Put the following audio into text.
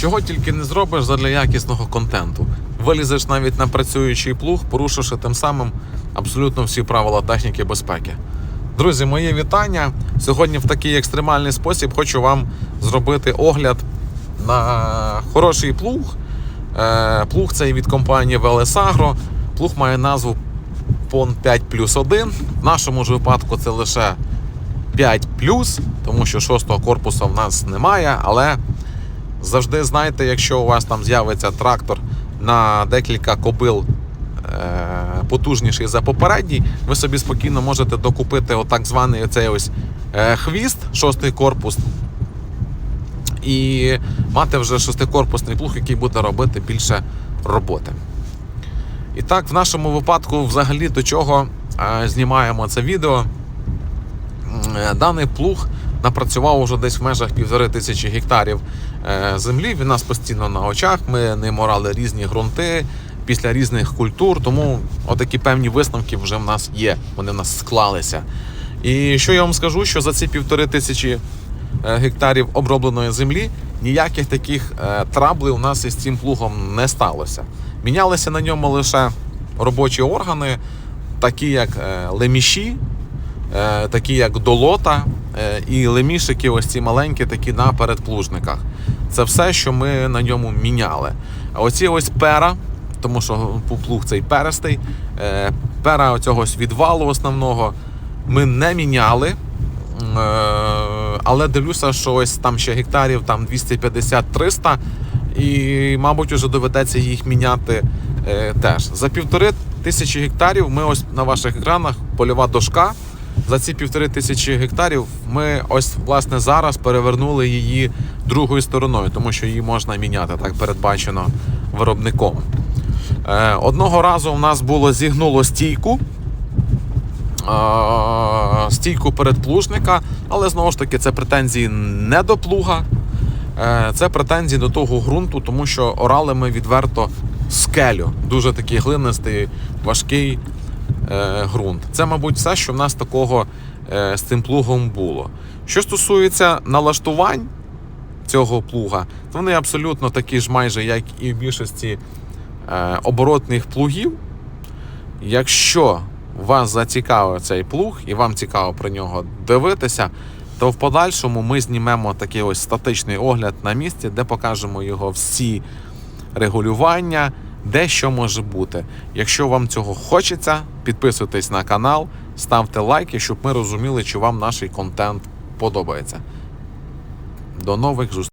Чого тільки не зробиш задля якісного контенту. Вилізеш навіть на працюючий плуг, порушивши тим самим абсолютно всі правила техніки безпеки. Друзі, моє вітання. Сьогодні в такий екстремальний спосіб хочу вам зробити огляд на хороший плуг. Е, Плуг цей від компанії Велесагро. Плуг має назву PON 5 плюс 1. В нашому ж випадку це лише 5 тому що шостого корпусу в нас немає. Але завжди знайте, якщо у вас там з'явиться трактор на декілька кобил е, потужніший за попередній, ви собі спокійно можете докупити отак званий цей ось е, хвіст, шостий корпус, і мати вже шестикорпусний плуг, який буде робити більше роботи. І так, в нашому випадку, взагалі, до чого е, знімаємо це відео. Даний плуг напрацював уже десь в межах півтори тисячі гектарів е, землі. Він нас постійно на очах. Ми ним орали різні ґрунти після різних культур. Тому отакі певні висновки вже в нас є. Вони в нас склалися. І що я вам скажу, що за ці півтори тисячі е, гектарів обробленої землі ніяких таких е, траблів у нас із цим плугом не сталося. Мінялися на ньому лише робочі органи, такі як леміші, такі як долота е, і лемішики, ось ці маленькі, такі на передплужниках. Це все, що ми на ньому міняли. А оці ось пера, тому що плуг цей перестий, е, пера оцього відвалу основного ми не міняли. Е, Але дивлюся, що ось там ще гектарів там 250-300, і, мабуть, вже доведеться їх міняти е, теж. За півтори тисячі гектарів ми ось на ваших екранах польова дошка. За ці півтори тисячі гектарів ми ось власне зараз перевернули її другою стороною, тому що її можна міняти так передбачено виробником. Е, Одного разу у нас було зігнуло стійку стійку передплужника, але знову ж таки це претензії не до плуга, е, це претензії до того ґрунту, тому що орали ми відверто скелю. Дуже такий глинистий, важкий ґрунт. Це, мабуть, все, що в нас такого е, з цим плугом було. Що стосується налаштувань цього плуга, то вони абсолютно такі ж, майже як і в більшості е, оборотних плугів. Якщо вас зацікавив цей плуг і вам цікаво про нього дивитися, то в подальшому ми знімемо такий ось статичний огляд на місці, де покажемо його всі регулювання, де що може бути. Якщо вам цього хочеться, підписуйтесь на канал, ставте лайки, щоб ми розуміли, чи вам наш контент подобається. До нових зустрічей!